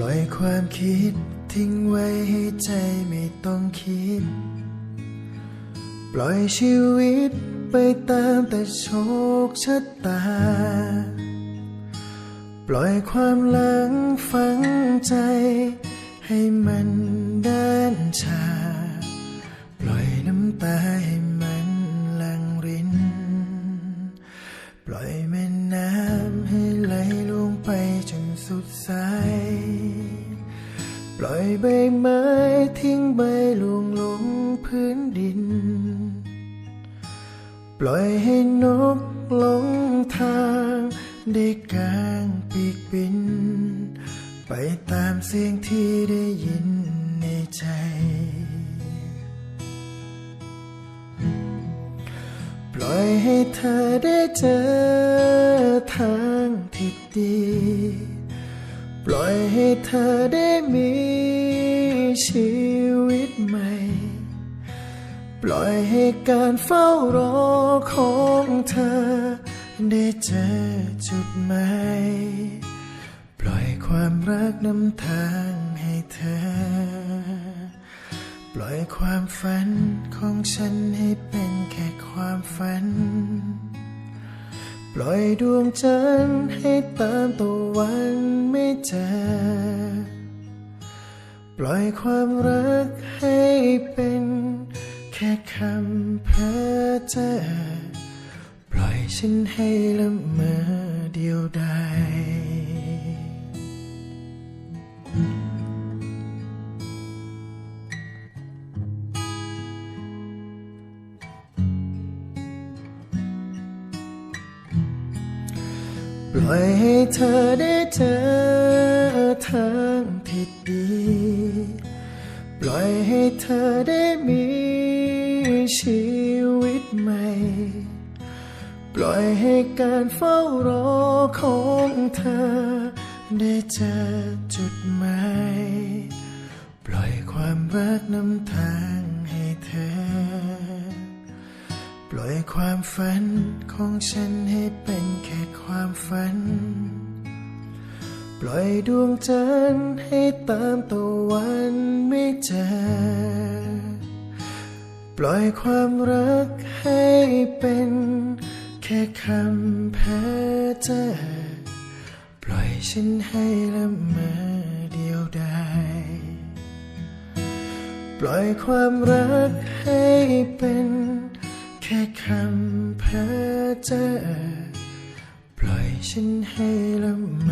ล่อยความคิดทิ้งไว้ให้ใจไม่ต้องคิด ปล่อยชีวิตไปตามแต่โชคชะตา ปล่อยความหลังฝังใจ ให้มันด้านชา ปล่อยน้ำตา อยใบไม้ทิ้งใบลวงลงพื้นดิน ปล่อยให้นกหลงทางได้กลางปีกบิน ไปตามเสียงที่ได้ยินในใจ ปล่อยให้เธอได้เจอทางที่ดี ปล่อยให้เธอได้มีชีวิตใหม่ ปล่อยให้การเฝ้ารอของเธอ ได้เจอจุดหมายปล่อยความรักนำทางให้เธอ ปล่อยความฝันของฉันให้เป็นแค่ความฝัน ปล่อยดวงจันทร์ให้ตามตะวันไม่เจอ ปล่อยความรักให้เป็นแค่คำเพ้อเจ้อปล่อยฉันให้ละเมอเดียวดาย ปล่อยให้เธอได้เจอทางที่ดี ปล่อยให้เธอได้มีชีวิตใหม่ ปล่อยให้การเฝ้ารอของเธอ ได้เจอจุดหมาย ปล่อยความรักนำทา ความฝันของฉันให้เป็นแค่ความฝัน ปล่อยดวงจันทร์ให้ตามตะวันไม่เจอ ปล่อยความรักให้เป็นแค่คำเพ้อเจ้อปล่อยฉันให้ละเมอเดียวดายปล่อยความรักให้เป็น ค่คำเพ้อเจ้อปล่อยฉันให้ละเม